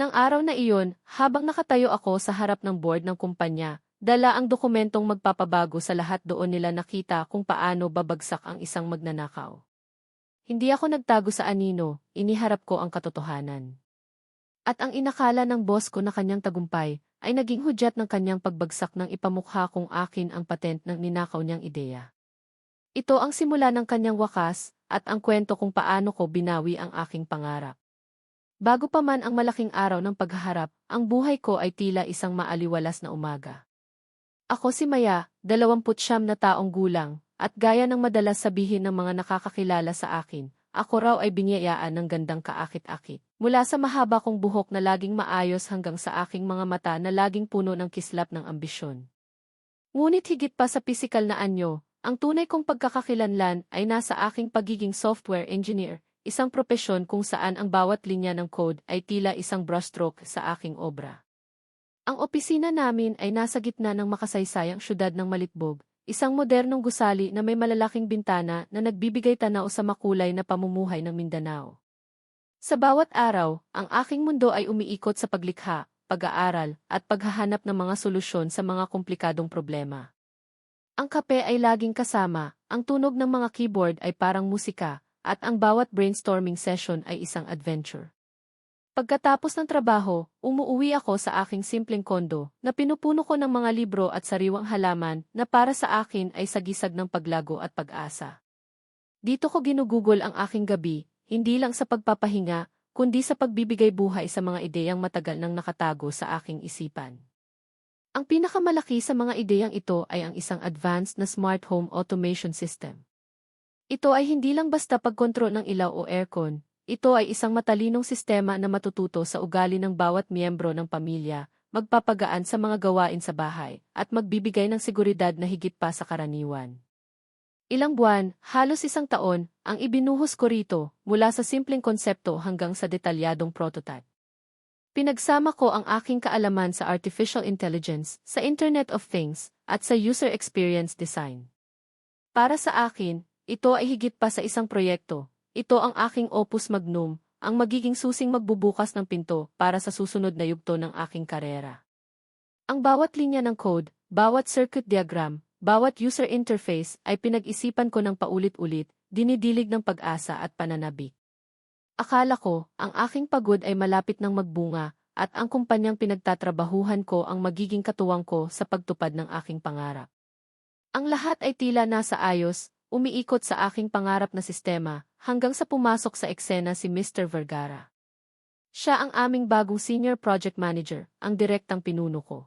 Nang araw na iyon, habang nakatayo ako sa harap ng board ng kumpanya, dala ang dokumentong magpapabago sa lahat doon nila nakita kung paano babagsak ang isang magnanakaw. Hindi ako nagtago sa anino, iniharap ko ang katotohanan. At ang inakala ng boss ko na kanyang tagumpay, ay naging hudyat ng kanyang pagbagsak ng ipamukha kung akin ang patent ng ninakaw niyang ideya. Ito ang simula ng kanyang wakas, at ang kwento kung paano ko binawi ang aking pangarap. Bago pa man ang malaking araw ng paghaharap, ang buhay ko ay tila isang maaliwalas na umaga. Ako si Maya, 29 na taong gulang, at gaya ng madalas sabihin ng mga nakakakilala sa akin, ako raw ay binyayaan ng gandang kaakit-akit. Mula sa mahaba kong buhok na laging maayos hanggang sa aking mga mata na laging puno ng kislap ng ambisyon. Ngunit higit pa sa pisikal na anyo, ang tunay kong pagkakakilanlan ay nasa aking pagiging software engineer, isang propesyon kung saan ang bawat linya ng code ay tila isang brushstroke sa aking obra. Ang opisina namin ay nasa gitna ng makasaysayang syudad ng Malitbog, isang modernong gusali na may malalaking bintana na nagbibigay tanaw sa makulay na pamumuhay ng Mindanao. Sa bawat araw, ang aking mundo ay umiikot sa paglikha, pag-aaral, at paghahanap ng mga solusyon sa mga komplikadong problema. Ang kape ay laging kasama, ang tunog ng mga keyboard ay parang musika, at ang bawat brainstorming session ay isang adventure. Pagkatapos ng trabaho, umuuwi ako sa aking simpleng kondo na pinupuno ko ng mga libro at sariwang halaman na para sa akin ay sagisag ng paglago at pag-asa. Dito ko ginugugol ang aking gabi, hindi lang sa pagpapahinga, kundi sa pagbibigay buhay sa mga ideyang matagal nang nakatago sa aking isipan. Ang pinakamalaki sa mga ideyang ito ay ang isang advanced na smart home automation system. Ito ay hindi lang basta pagkontrol ng ilaw o aircon, ito ay isang matalinong sistema na matututo sa ugali ng bawat miyembro ng pamilya, magpapagaan sa mga gawain sa bahay, at magbibigay ng seguridad na higit pa sa karaniwan. Ilang buwan, halos isang taon, ang ibinuhos ko rito, mula sa simpleng konsepto hanggang sa detalyadong prototype. Pinagsama ko ang aking kaalaman sa artificial intelligence, sa Internet of Things, at sa user experience design. Para sa akin, ito ay higit pa sa isang proyekto. Ito ang aking opus magnum, ang magiging susing magbubukas ng pinto para sa susunod na yugto ng aking karera. Ang bawat linya ng code, bawat circuit diagram, bawat user interface ay pinag-isipan ko ng paulit-ulit, dinidilig ng pag-asa at pananabik. Akala ko, ang aking pagod ay malapit ng magbunga, at ang kumpanyang pinagtatrabahuhan ko ang magiging katuwang ko sa pagtupad ng aking pangarap. Ang lahat ay tila nasa ayos, umiikot sa aking pangarap na sistema, hanggang sa pumasok sa eksena si Mr. Vergara. Siya ang aming bagong senior project manager, ang direktang pinuno ko.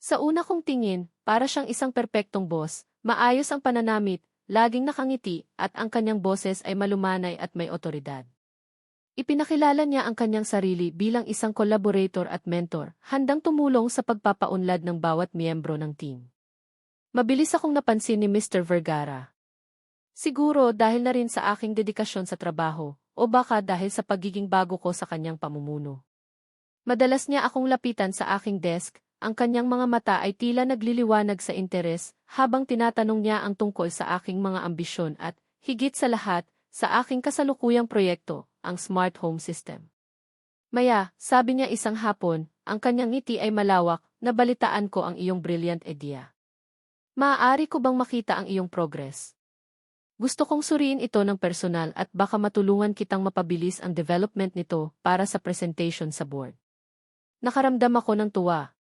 Sa una kong tingin, para siyang isang perpektong boss, maayos ang pananamit, laging nakangiti, at ang kanyang boses ay malumanay at may otoridad. Ipinakilala niya ang kanyang sarili bilang isang collaborator at mentor, handang tumulong sa pagpapaunlad ng bawat miyembro ng team. Mabilis akong napansin ni Mr. Vergara. Siguro dahil na rin sa aking dedikasyon sa trabaho, o baka dahil sa pagiging bago ko sa kanyang pamumuno. Madalas niya akong lapitan sa aking desk, ang kanyang mga mata ay tila nagliliwanag sa interes, habang tinatanong niya ang tungkol sa aking mga ambisyon at, higit sa lahat, sa aking kasalukuyang proyekto, ang smart home system. Maya, sabi niya isang hapon, ang kanyang ngiti ay malawak, nabalitaan ko ang iyong brilliant idea. Maaari ko bang makita ang iyong progress? Gusto kong suriin ito ng personal at baka matulungan kitang mapabilis ang development nito para sa presentation sa board. Nakaramdam ako ng tuwa.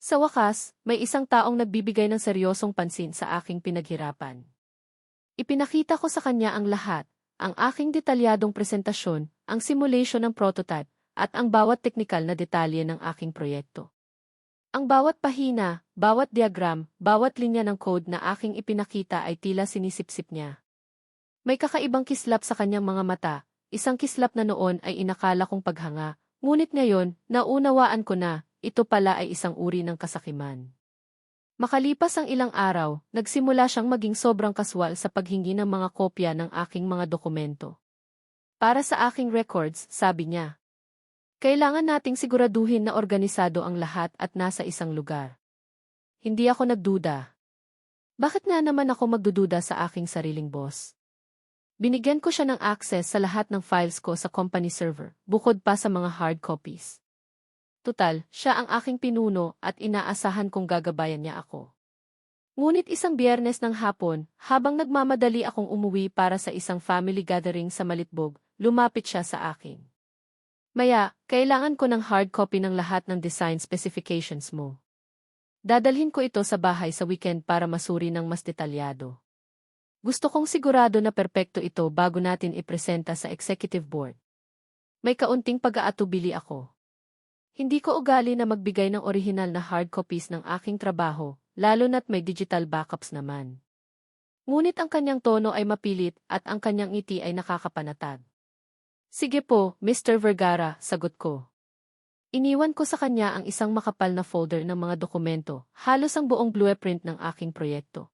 Sa wakas, may isang taong nagbibigay ng seryosong pansin sa aking pinaghirapan. Ipinakita ko sa kanya ang lahat, ang aking detalyadong presentasyon, ang simulation ng prototype, at ang bawat teknikal na detalye ng aking proyekto. Ang bawat pahina, bawat diagram, bawat linya ng code na aking ipinakita ay tila sinisipsip niya. May kakaibang kislap sa kanyang mga mata, isang kislap na noon ay inakala kong paghanga, ngunit ngayon, naunawaan ko na, ito pala ay isang uri ng kasakiman. Makalipas ang ilang araw, nagsimula siyang maging sobrang kaswal sa paghingi ng mga kopya ng aking mga dokumento. Para sa aking records, sabi niya. Kailangan nating siguraduhin na organisado ang lahat at nasa isang lugar. Hindi ako nagduda. Bakit na naman ako magdududa sa aking sariling boss? Binigyan ko siya ng access sa lahat ng files ko sa company server, bukod pa sa mga hard copies. Tutal, siya ang aking pinuno at inaasahan kong gagabayan niya ako. Ngunit isang biyernes ng hapon, habang nagmamadali akong umuwi para sa isang family gathering sa Malitbog, lumapit siya sa akin. Maya, kailangan ko ng hard copy ng lahat ng design specifications mo. Dadalhin ko ito sa bahay sa weekend para masuri ng mas detalyado. Gusto kong sigurado na perpekto ito bago natin ipresenta sa executive board. May kaunting pag-aatubili ako. Hindi ko ugali na magbigay ng orihinal na hard copies ng aking trabaho, lalo na't may digital backups naman. Ngunit ang kanyang tono ay mapilit at ang kanyang ngiti ay nakakapanatag. Sige po, Mr. Vergara, sagot ko. Iniwan ko sa kanya ang isang makapal na folder ng mga dokumento, halos ang buong blueprint ng aking proyekto.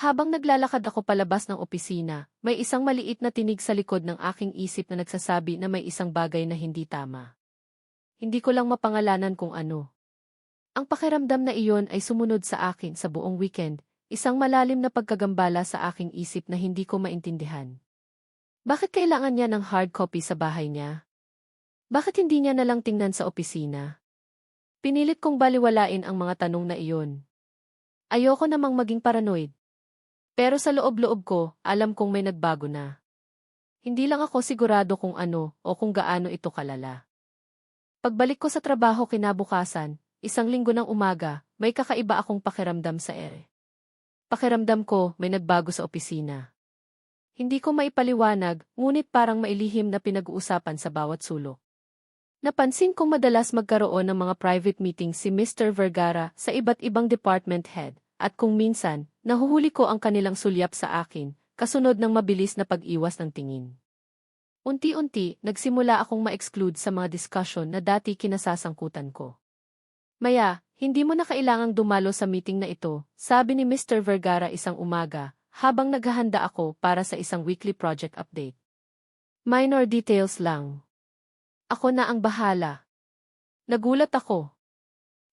Habang naglalakad ako palabas ng opisina, may isang maliit na tinig sa likod ng aking isip na nagsasabi na may isang bagay na hindi tama. Hindi ko lang mapangalanan kung ano. Ang pakiramdam na iyon ay sumunod sa akin sa buong weekend, isang malalim na pagkagambala sa aking isip na hindi ko maintindihan. Bakit kailangan niya ng hard copy sa bahay niya? Bakit hindi niya nalang tingnan sa opisina? Pinilit kong baliwalain ang mga tanong na iyon. Ayoko namang maging paranoid. Pero sa loob-loob ko, alam kong may nagbago na. Hindi lang ako sigurado kung ano o kung gaano ito kalala. Pagbalik ko sa trabaho kinabukasan, isang linggo ng umaga, may kakaiba akong pakiramdam sa ere. Pakiramdam ko may nagbago sa opisina. Hindi ko maipaliwanag, ngunit parang mailihim na pinag-uusapan sa bawat sulok. Napansin kong madalas magkaroon ng mga private meetings si Mr. Vergara sa iba't ibang department head, at kung minsan, nahuhuli ko ang kanilang sulyap sa akin, kasunod ng mabilis na pag-iwas ng tingin. Unti-unti, nagsimula akong ma-exclude sa mga discussion na dati kinasasangkutan ko. Maya, hindi mo na kailangang dumalo sa meeting na ito, sabi ni Mr. Vergara isang umaga, habang naghahanda ako para sa isang weekly project update. Minor details lang. Ako na ang bahala. Nagulat ako.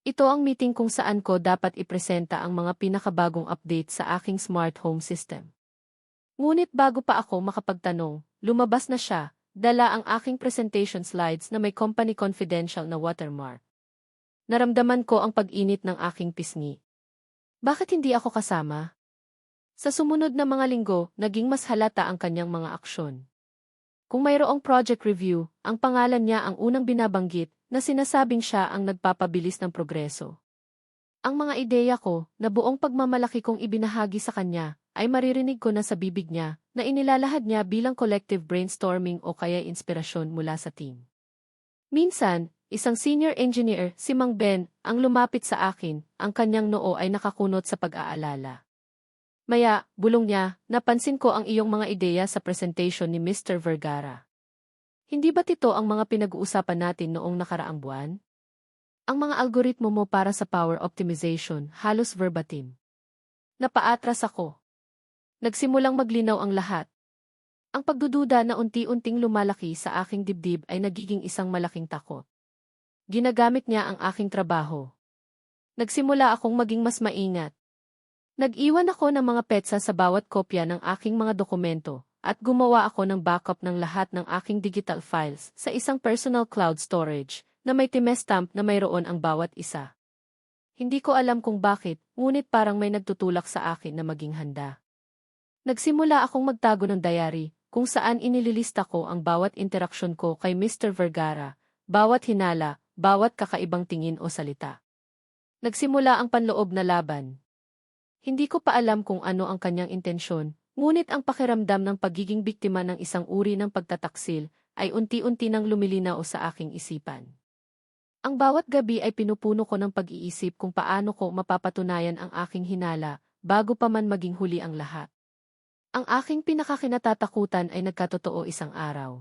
Ito ang meeting kung saan ko dapat ipresenta ang mga pinakabagong update sa aking smart home system. Ngunit bago pa ako makapagtanong, lumabas na siya, dala ang aking presentation slides na may company confidential na watermark. Naramdaman ko ang pag-init ng aking pisngi. Bakit hindi ako kasama? Sa sumunod na mga linggo, naging mas halata ang kanyang mga aksyon. Kung mayroong project review, ang pangalan niya ang unang binabanggit na sinasabing siya ang nagpapabilis ng progreso. Ang mga ideya ko, na buong pagmamalaki kong ibinahagi sa kanya, ay maririnig ko na sa bibig niya, na inilalahad niya bilang collective brainstorming o kaya inspirasyon mula sa team. Minsan, isang senior engineer, si Mang Ben, ang lumapit sa akin, ang kanyang noo ay nakakunot sa pag-aalala. Maya, bulong niya, napansin ko ang iyong mga ideya sa presentation ni Mr. Vergara. Hindi ba tito ang mga pinag-uusapan natin noong nakaraang buwan? Ang mga algoritmo mo para sa power optimization, halos verbatim. Napaatras ako. Nagsimulang maglinaw ang lahat. Ang pagdududa na unti-unting lumalaki sa aking dibdib ay nagiging isang malaking takot. Ginagamit niya ang aking trabaho. Nagsimula akong maging mas maingat. Nag-iwan ako ng mga petsa sa bawat kopya ng aking mga dokumento, at gumawa ako ng backup ng lahat ng aking digital files sa isang personal cloud storage na may timestamp na mayroon ang bawat isa. Hindi ko alam kung bakit, ngunit parang may nagtutulak sa akin na maging handa. Nagsimula akong magtago ng diary, kung saan inililista ko ang bawat interaksyon ko kay Mr. Vergara, bawat hinala, bawat kakaibang tingin o salita. Nagsimula ang panloob na laban, hindi ko pa alam kung ano ang kanyang intensyon, ngunit ang pakiramdam ng pagiging biktima ng isang uri ng pagtataksil ay unti-unti nang lumilinaw sa aking isipan. Ang bawat gabi ay pinupuno ko ng pag-iisip kung paano ko mapapatunayan ang aking hinala bago pa man maging huli ang lahat. Ang aking pinakakinatatakutan ay nagkatotoo isang araw.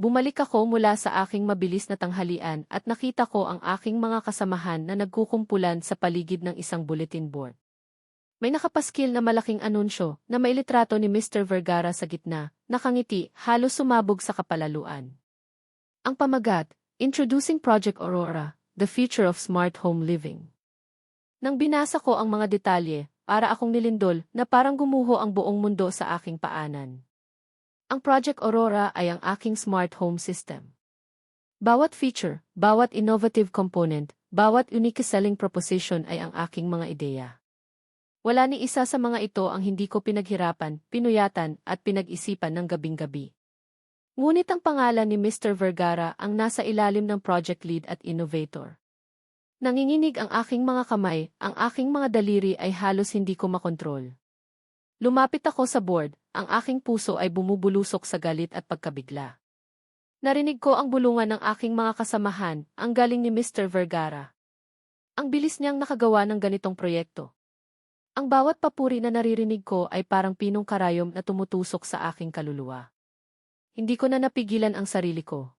Bumalik ako mula sa aking mabilis na tanghalian at nakita ko ang aking mga kasamahan na nagkukumpulan sa paligid ng isang bulletin board. May nakapaskil na malaking anunsyo na may litrato ni Mr. Vergara sa gitna, nakangiti, halos sumabog sa kapalaluan. Ang pamagat, Introducing Project Aurora, The Future of Smart Home Living. Nang binasa ko ang mga detalye, para akong nilindol na parang gumuho ang buong mundo sa aking paanan. Ang Project Aurora ay ang aking smart home system. Bawat feature, bawat innovative component, bawat unique selling proposition ay ang aking mga ideya. Wala ni isa sa mga ito ang hindi ko pinaghirapan, pinuyatan, at pinag-isipan ng gabing-gabi. Ngunit ang pangalan ni Mr. Vergara ang nasa ilalim ng project lead at innovator. Nanginginig ang aking mga kamay, ang aking mga daliri ay halos hindi ko makontrol. Lumapit ako sa board, ang aking puso ay bumubulusok sa galit at pagkabigla. Narinig ko ang bulungan ng aking mga kasamahan, ang galing ni Mr. Vergara. Ang bilis niyang nakagawa ng ganitong proyekto. Ang bawat papuri na naririnig ko ay parang pinong karayom na tumutusok sa aking kaluluwa. Hindi ko na napigilan ang sarili ko.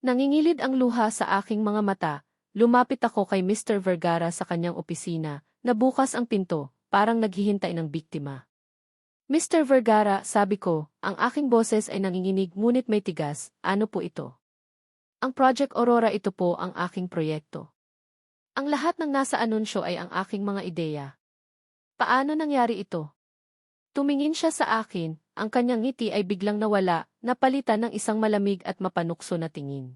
Nangingilid ang luha sa aking mga mata, lumapit ako kay Mr. Vergara sa kanyang opisina, nabukas ang pinto, parang naghihintay ng biktima. Mr. Vergara, sabi ko, ang aking boses ay nanginginig ngunit may tigas, ano po ito? Ang Project Aurora ito po ang aking proyekto. Ang lahat ng nasa anunsyo ay ang aking mga ideya. Paano nangyari ito? Tumingin siya sa akin, ang kanyang ngiti ay biglang nawala, napalitan ng isang malamig at mapanukso na tingin.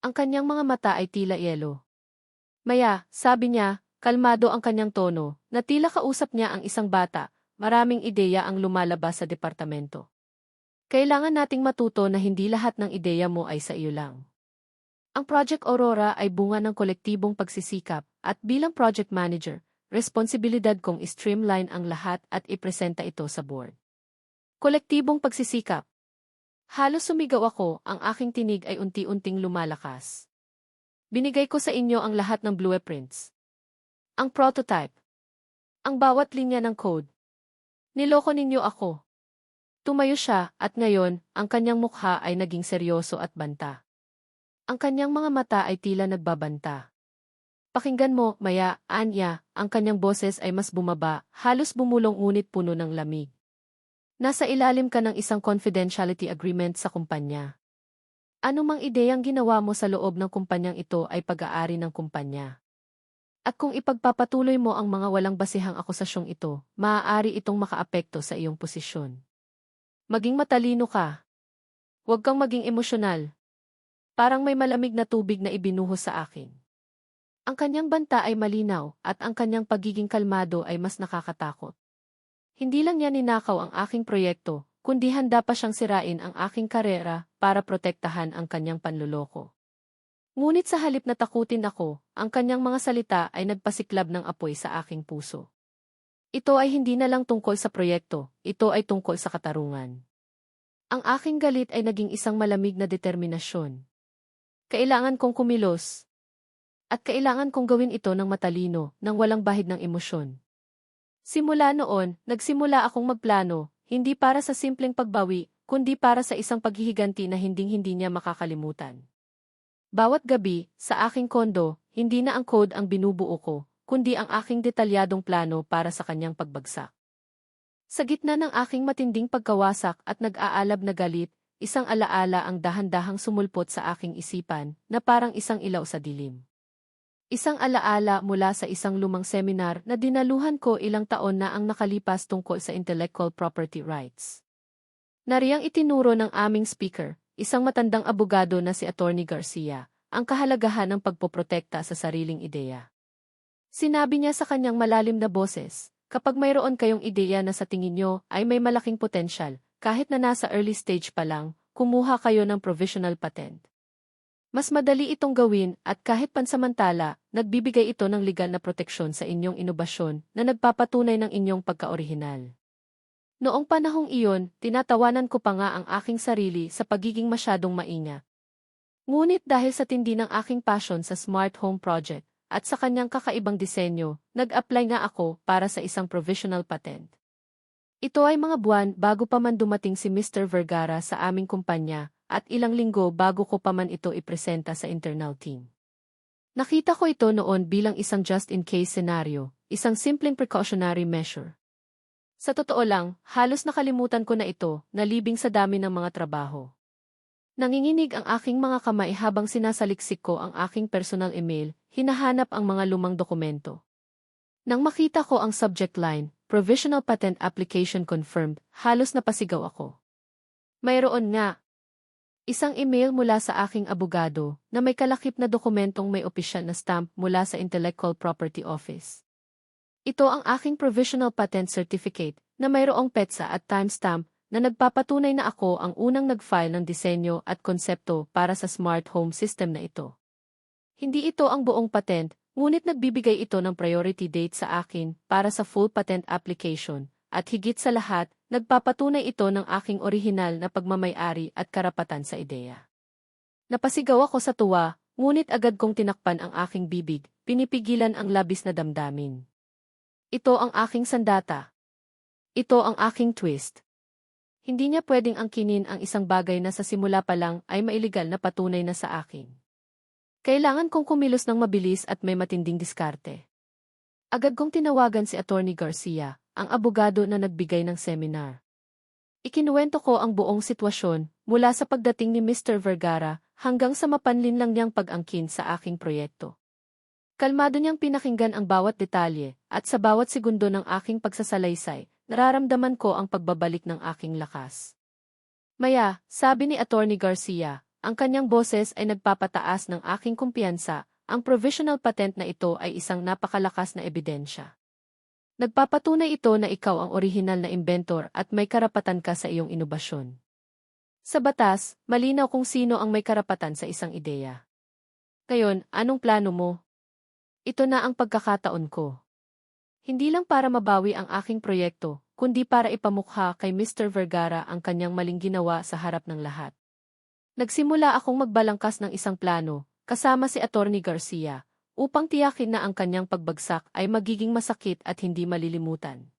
Ang kanyang mga mata ay tila yelo. Maya, sabi niya, kalmado ang kanyang tono, na tila kausap niya ang isang bata, maraming ideya ang lumalabas sa departamento. Kailangan nating matuto na hindi lahat ng ideya mo ay sa iyo lang. Ang Project Aurora ay bunga ng kolektibong pagsisikap at bilang project manager, responsibilidad kong streamline ang lahat at ipresenta ito sa board. Kolektibong pagsisikap. Halos sumigaw ako, ang aking tinig ay unti-unting lumalakas. Binigay ko sa inyo ang lahat ng blueprints. Ang prototype. Ang bawat linya ng code. Niloko ninyo ako. Tumayo siya at ngayon, ang kanyang mukha ay naging seryoso at banta. Ang kanyang mga mata ay tila nagbabanta. Pakinggan mo, maya, Anya, ang kanyang boses ay mas bumaba, halos bumulong ngunit puno ng lamig. Nasa ilalim ka ng isang confidentiality agreement sa kumpanya. Ano mang ideyang ginawa mo sa loob ng kumpanyang ito ay pag-aari ng kumpanya. At kung ipagpapatuloy mo ang mga walang basihang akusasyong ito, maaari itong makaapekto sa iyong posisyon. Maging matalino ka. Huwag kang maging emosyonal. Parang may malamig na tubig na ibinuhos sa akin. Ang kanyang banta ay malinaw at ang kanyang pagiging kalmado ay mas nakakatakot. Hindi lang niya ninakaw ang aking proyekto, kundi handa pa siyang sirain ang aking karera para protektahan ang kanyang panluloko. Ngunit sa halip na takutin ako, ang kanyang mga salita ay nagpasiklab ng apoy sa aking puso. Ito ay hindi na lang tungkol sa proyekto, ito ay tungkol sa katarungan. Ang aking galit ay naging isang malamig na determinasyon. Kailangan kong kumilos. At kailangan kong gawin ito ng matalino, ng walang bahid ng emosyon. Simula noon, nagsimula akong magplano, hindi para sa simpleng pagbawi, kundi para sa isang paghihiganti na hinding-hindi niya makakalimutan. Bawat gabi, sa aking kondo, hindi na ang code ang binubuo ko, kundi ang aking detalyadong plano para sa kanyang pagbagsak. Sa gitna ng aking matinding pagkawasak at nag-aalab na galit, isang alaala ang dahan-dahang sumulpot sa aking isipan na parang isang ilaw sa dilim. Isang alaala mula sa isang lumang seminar na dinaluhan ko ilang taon na ang nakalipas tungkol sa intellectual property rights. Nariyang itinuro ng aming speaker, isang matandang abogado na si Attorney Garcia, ang kahalagahan ng pagpoprotekta sa sariling ideya. Sinabi niya sa kanyang malalim na boses, kapag mayroon kayong ideya na sa tingin nyo ay may malaking potensyal, kahit na nasa early stage pa lang, kumuha kayo ng provisional patent. Mas madali itong gawin at kahit pansamantala, nagbibigay ito ng legal na proteksyon sa inyong inobasyon na nagpapatunay ng inyong pagkaorihinal. Noong panahong iyon, tinatawanan ko pa nga ang aking sarili sa pagiging masyadong maingat. Ngunit dahil sa tindi ng aking passion sa Smart Home Project at sa kanyang kakaibang disenyo, nag-apply nga ako para sa isang provisional patent. Ito ay mga buwan bago pa man dumating si Mr. Vergara sa aming kumpanya at ilang linggo bago ko pa man ito ipresenta sa internal team. Nakita ko ito noon bilang isang just-in-case scenario, isang simpleng precautionary measure. Sa totoo lang, halos nakalimutan ko na ito, nalibing sa dami ng mga trabaho. Nanginginig ang aking mga kamay habang sinasaliksik ko ang aking personal email, hinahanap ang mga lumang dokumento. Nang makita ko ang subject line, Provisional Patent Application Confirmed, halos napasigaw ako. Mayroon nga. Isang email mula sa aking abogado na may kalakip na dokumentong may opisyal na stamp mula sa Intellectual Property Office. Ito ang aking Provisional Patent Certificate na mayroong petsa at timestamp na nagpapatunay na ako ang unang nag-file ng disenyo at konsepto para sa smart home system na ito. Hindi ito ang buong patent, ngunit nagbibigay ito ng priority date sa akin para sa full patent application, at higit sa lahat, nagpapatunay ito ng aking orihinal na pagmamayari at karapatan sa ideya. Napasigaw ako sa tuwa, ngunit agad kong tinakpan ang aking bibig, pinipigilan ang labis na damdamin. Ito ang aking sandata. Ito ang aking twist. Hindi niya pwedeng angkinin ang isang bagay na sa simula pa lang ay mailigal na patunay na sa akin. Kailangan kong kumilos ng mabilis at may matinding diskarte. Agad kong tinawagan si Attorney Garcia, ang abogado na nagbigay ng seminar. Ikinuwento ko ang buong sitwasyon, mula sa pagdating ni Mr. Vergara hanggang sa mapanlin lang niyang pag-angkin sa aking proyekto. Kalmado niyang pinakinggan ang bawat detalye, at sa bawat segundo ng aking pagsasalaysay, nararamdaman ko ang pagbabalik ng aking lakas. Maya, sabi ni Attorney Garcia, ang kanyang boses ay nagpapataas ng aking kumpiyansa, ang provisional patent na ito ay isang napakalakas na ebidensya. Nagpapatunay ito na ikaw ang orihinal na inventor at may karapatan ka sa iyong inobasyon. Sa batas, malinaw kung sino ang may karapatan sa isang ideya. Ngayon, anong plano mo? Ito na ang pagkakataon ko. Hindi lang para mabawi ang aking proyekto, kundi para ipamukha kay Mr. Vergara ang kanyang maling ginawa sa harap ng lahat. Nagsimula akong magbalangkas ng isang plano, kasama si Attorney Garcia, upang tiyakin na ang kanyang pagbagsak ay magiging masakit at hindi malilimutan.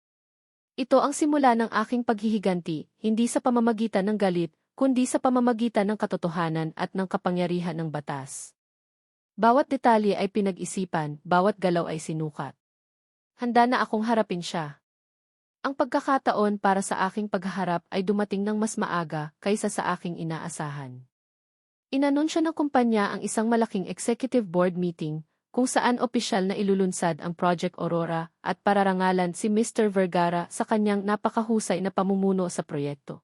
Ito ang simula ng aking paghihiganti, hindi sa pamamagitan ng galit, kundi sa pamamagitan ng katotohanan at ng kapangyarihan ng batas. Bawat detalye ay pinag-isipan, bawat galaw ay sinukat. Handa na akong harapin siya. Ang pagkakataon para sa aking paghaharap ay dumating ng mas maaga kaysa sa aking inaasahan. Inanunsyo ng kumpanya ang isang malaking executive board meeting kung saan opisyal na ilulunsad ang Project Aurora at pararangalan si Mr. Vergara sa kanyang napakahusay na pamumuno sa proyekto.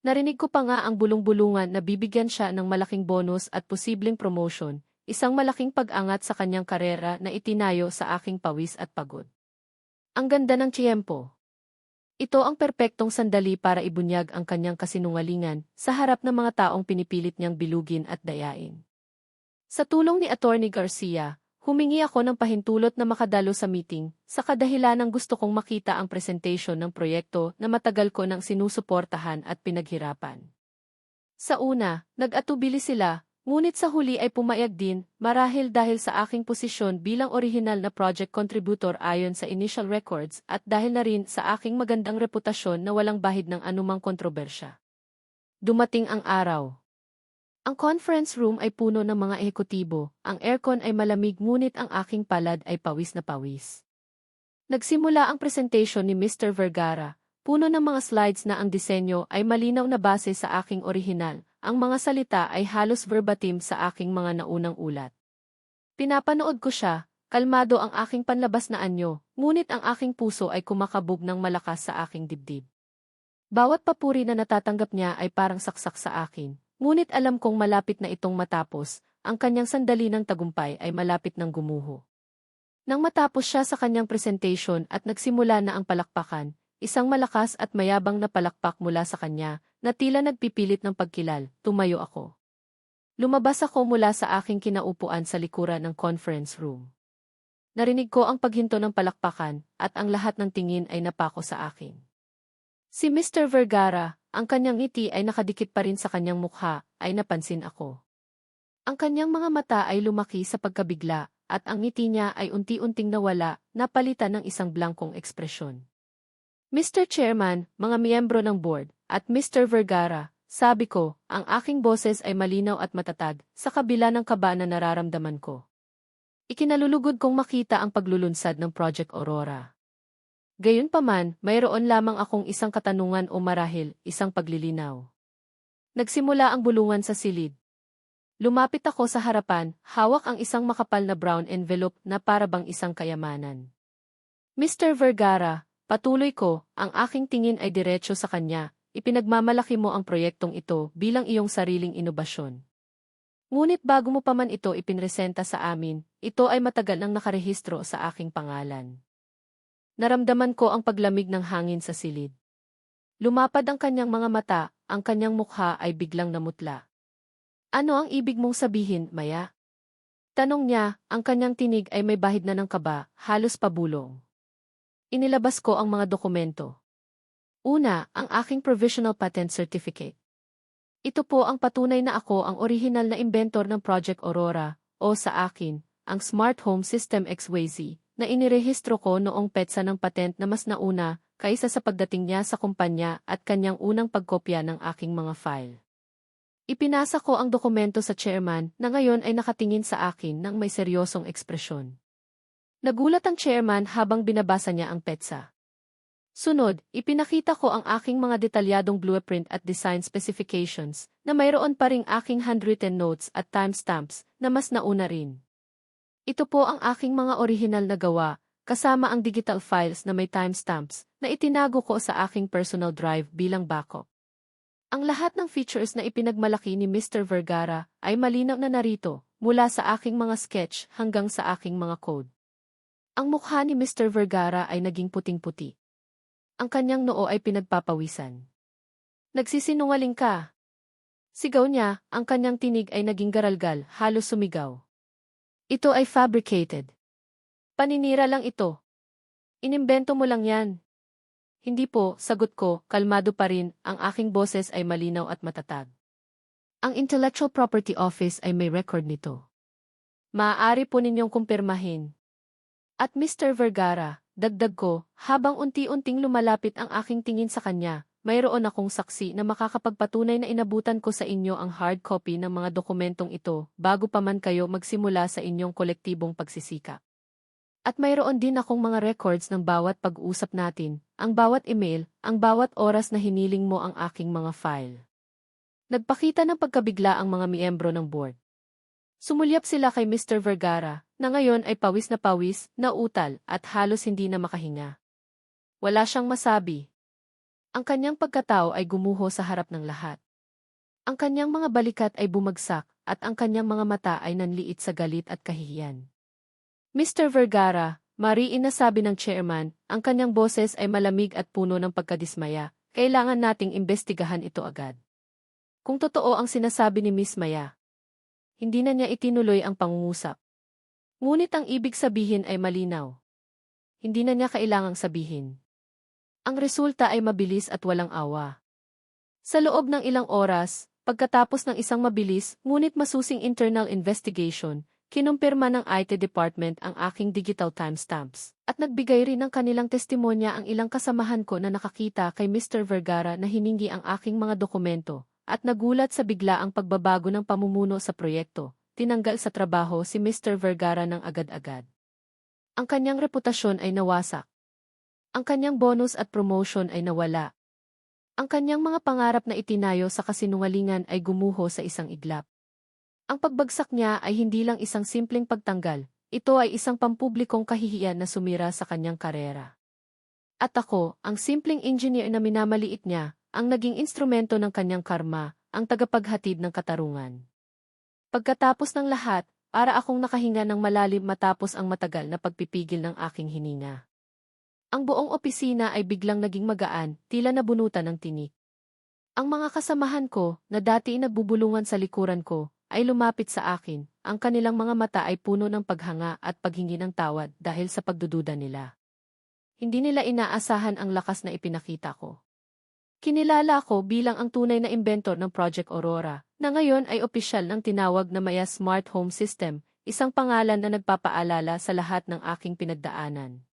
Narinig ko pa nga ang bulong-bulungan na bibigyan siya ng malaking bonus at posibleng promotion, isang malaking pag-angat sa kanyang karera na itinayo sa aking pawis at pagod. Ang ganda ng tiyempo. Ito ang perpektong sandali para ibunyag ang kanyang kasinungalingan sa harap ng mga taong pinipilit niyang bilugin at dayain. Sa tulong ni Attorney Garcia, Humingi ako ng pahintulot na makadalo sa meeting, sa kadahilan ng gusto kong makita ang presentation ng proyekto na matagal ko nang sinusuportahan at pinaghirapan. Sa una, nag-atubili sila, ngunit sa huli ay pumayag din, marahil dahil sa aking posisyon bilang original na project contributor ayon sa initial records at dahil na rin sa aking magandang reputasyon na walang bahid ng anumang kontrobersya. Dumating ang araw. Ang conference room ay puno ng mga ehekutibo, ang aircon ay malamig ngunit ang aking palad ay pawis na pawis. Nagsimula ang presentation ni Mr. Vergara, puno ng mga slides na ang disenyo ay malinaw na base sa aking orihinal, ang mga salita ay halos verbatim sa aking mga naunang ulat. Pinapanood ko siya, kalmado ang aking panlabas na anyo, ngunit ang aking puso ay kumakabog ng malakas sa aking dibdib. Bawat papuri na natatanggap niya ay parang saksak sa akin, Ngunit alam kong malapit na itong matapos, ang kanyang sandali ng tagumpay ay malapit ng gumuho. Nang matapos siya sa kanyang presentation at nagsimula na ang palakpakan, isang malakas at mayabang na palakpak mula sa kanya, na tila nagpipilit ng pagkilal, tumayo ako. Lumabas ako mula sa aking kinaupuan sa likuran ng conference room. Narinig ko ang paghinto ng palakpakan, at ang lahat ng tingin ay napako sa akin. Si Mr. Vergara, ang kanyang ngiti ay nakadikit pa rin sa kanyang mukha, ay napansin ako. Ang kanyang mga mata ay lumaki sa pagkabigla, at ang ngiti niya ay unti-unting nawala, napalitan ng isang blankong ekspresyon. Mr. Chairman, mga miyembro ng board, at Mr. Vergara, sabi ko, ang aking boses ay malinaw at matatag, sa kabila ng kaba na nararamdaman ko. Ikinalulugod kong makita ang paglulunsad ng Project Aurora. Gayunpaman, mayroon lamang akong isang katanungan o marahil, isang paglilinaw. Nagsimula ang bulungan sa silid. Lumapit ako sa harapan, hawak ang isang makapal na brown envelope na para isang kayamanan. Mr. Vergara, patuloy ko, ang aking tingin ay diretso sa kanya, ipinagmamalaki mo ang proyektong ito bilang iyong sariling inobasyon. Ngunit bago mo pa man ito ipinresenta sa amin, ito ay matagal nang nakarehistro sa aking pangalan. Naramdaman ko ang paglamig ng hangin sa silid. Lumapad ang kanyang mga mata, ang kanyang mukha ay biglang namutla. Ano ang ibig mong sabihin, Maya? Tanong niya, ang kanyang tinig ay may bahid na ng kaba, halos pabulong. Inilabas ko ang mga dokumento. Una, ang aking Provisional Patent Certificate. Ito po ang patunay na ako ang orihinal na inventor ng Project Aurora, o sa akin, ang Smart Home System XYZ, na inirehistro ko noong petsa ng patent na mas nauna kaysa sa pagdating niya sa kumpanya at kanyang unang pagkopya ng aking mga file. Ipinasa ko ang dokumento sa chairman na ngayon ay nakatingin sa akin ng may seryosong ekspresyon. Nagulat ang chairman habang binabasa niya ang petsa. Sunod, ipinakita ko ang aking mga detalyadong blueprint at design specifications na mayroon pa ring aking handwritten notes at timestamps na mas nauna rin. Ito po ang aking mga orihinal na gawa kasama ang digital files na may timestamps na itinago ko sa aking personal drive bilang backup. Ang lahat ng features na ipinagmalaki ni Mr. Vergara ay malinaw na narito, mula sa aking mga sketch hanggang sa aking mga code. Ang mukha ni Mr. Vergara ay naging puting-puti. Ang kanyang noo ay pinagpapawisan. Nagsisinungaling ka. Sigaw niya, ang kanyang tinig ay naging garalgal, halos sumigaw. Ito ay fabricated. Paninira lang ito. Inimbento mo lang yan. Hindi po, sagot ko, kalmado pa rin, ang aking boses ay malinaw at matatag. Ang Intellectual Property Office ay may record nito. Maaari po ninyong kumpirmahin. At Mr. Vergara, dagdag ko, habang unti-unting lumalapit ang aking tingin sa kanya, mayroon akong saksi na makakapagpatunay na inabutan ko sa inyo ang hard copy ng mga dokumentong ito bago pa man kayo magsimula sa inyong kolektibong pagsisikap. At mayroon din akong mga records ng bawat pag-usap natin, ang bawat email, ang bawat oras na hiniling mo ang aking mga file. Nagpakita ng pagkabigla ang mga miyembro ng board. Sumulyap sila kay Mr. Vergara, na ngayon ay pawis na pawis, nautal, at halos hindi na makahinga. Wala siyang masabi. Ang kanyang pagkatao ay gumuho sa harap ng lahat. Ang kanyang mga balikat ay bumagsak, at ang kanyang mga mata ay nanliit sa galit at kahihiyan. Mr. Vergara, mariin na sabi ng chairman, ang kanyang boses ay malamig at puno ng pagkadismaya. Kailangan nating imbestigahan ito agad. Kung totoo ang sinasabi ni Miss Maya, hindi na niya itinuloy ang pangungusap. Ngunit ang ibig sabihin ay malinaw. Hindi na niya kailangang sabihin. Ang resulta ay mabilis at walang awa. Sa loob ng ilang oras, pagkatapos ng isang mabilis ngunit masusing internal investigation, Kinumpirma ng IT department ang aking digital timestamps, at nagbigay rin ng kanilang testimonya ang ilang kasamahan ko na nakakita kay Mr. Vergara na hiningi ang aking mga dokumento, at nagulat sa bigla ang pagbabago ng pamumuno sa proyekto. Tinanggal sa trabaho si Mr. Vergara ng agad-agad. Ang kanyang reputasyon ay nawasak. Ang kanyang bonus at promotion ay nawala. Ang kanyang mga pangarap na itinayo sa kasinungalingan ay gumuho sa isang iglap. Ang pagbagsak niya ay hindi lang isang simpleng pagtanggal, ito ay isang pampublikong kahihiyan na sumira sa kanyang karera. At ako, ang simpleng engineer na minamaliit niya, ang naging instrumento ng kanyang karma, ang tagapaghatid ng katarungan. Pagkatapos ng lahat, para akong nakahinga ng malalim matapos ang matagal na pagpipigil ng aking hininga. Ang buong opisina ay biglang naging magaan, tila nabunutan ng tinik. Ang mga kasamahan ko, na dati nagbubulungan sa likuran ko, ay lumapit sa akin, ang kanilang mga mata ay puno ng paghanga at paghingi ng tawad dahil sa pagdududa nila. Hindi nila inaasahan ang lakas na ipinakita ko. Kinilala ko bilang ang tunay na inventor ng Project Aurora, na ngayon ay opisyal ng tinawag na Maya Smart Home System, isang pangalan na nagpapaalala sa lahat ng aking pinagdaanan.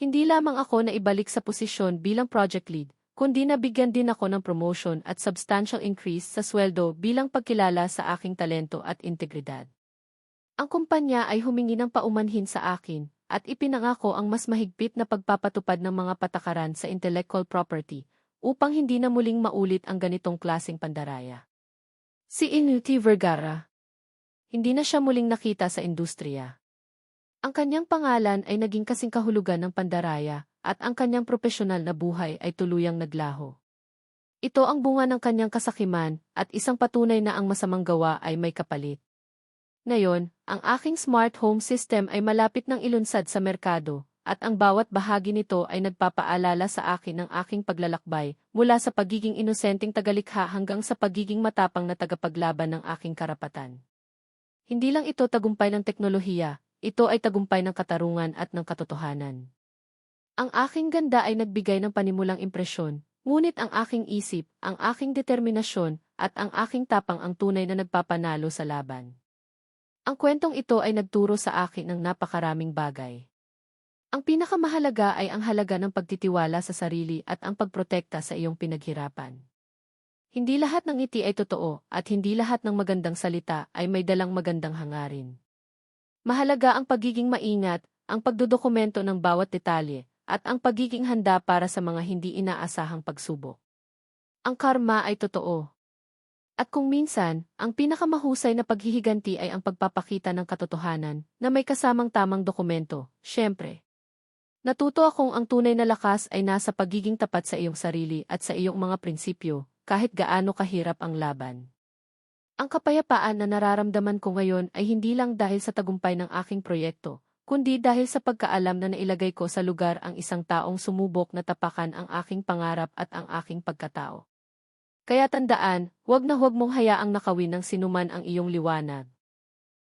Hindi lamang ako na ibalik sa posisyon bilang project lead, kundi nabigyan din ako ng promotion at substantial increase sa sweldo bilang pagkilala sa aking talento at integridad. Ang kumpanya ay humingi ng paumanhin sa akin at ipinangako ang mas mahigpit na pagpapatupad ng mga patakaran sa intellectual property upang hindi na muling maulit ang ganitong klasing pandaraya. Si Inuti Vergara Hindi na siya muling nakita sa industriya. Ang kanyang pangalan ay naging kasing kahulugan ng pandaraya at ang kanyang propesyonal na buhay ay tuluyang naglaho. Ito ang bunga ng kanyang kasakiman at isang patunay na ang masamang gawa ay may kapalit. Ngayon, ang aking smart home system ay malapit ng ilunsad sa merkado, at ang bawat bahagi nito ay nagpapaalala sa akin ng aking paglalakbay, mula sa pagiging inosenteng tagalikha hanggang sa pagiging matapang na tagapaglaban ng aking karapatan. Hindi lang ito tagumpay ng teknolohiya, ito ay tagumpay ng katarungan at ng katotohanan. Ang aking ganda ay nagbigay ng panimulang impresyon, ngunit ang aking isip, ang aking determinasyon, at ang aking tapang ang tunay na nagpapanalo sa laban. Ang kwentong ito ay nagturo sa akin ng napakaraming bagay. Ang pinakamahalaga ay ang halaga ng pagtitiwala sa sarili at ang pagprotekta sa iyong pinaghirapan. Hindi lahat ng ngiti ay totoo at hindi lahat ng magandang salita ay may dalang magandang hangarin. Mahalaga ang pagiging maingat, ang pagdodokumento ng bawat detalye, at ang pagiging handa para sa mga hindi inaasahang pagsubok. Ang karma ay totoo. At kung minsan, ang pinakamahusay na paghihiganti ay ang pagpapakita ng katotohanan na may kasamang tamang dokumento, syempre. Natuto akong ang tunay na lakas ay nasa pagiging tapat sa iyong sarili at sa iyong mga prinsipyo, kahit gaano kahirap ang laban. Ang kapayapaan na nararamdaman ko ngayon ay hindi lang dahil sa tagumpay ng aking proyekto, kundi dahil sa pagkaalam na nailagay ko sa lugar ang isang taong sumubok na tapakan ang aking pangarap at ang aking pagkatao. Kaya tandaan, huwag na huwag mong hayaang nakawin ng sinuman ang iyong liwanag.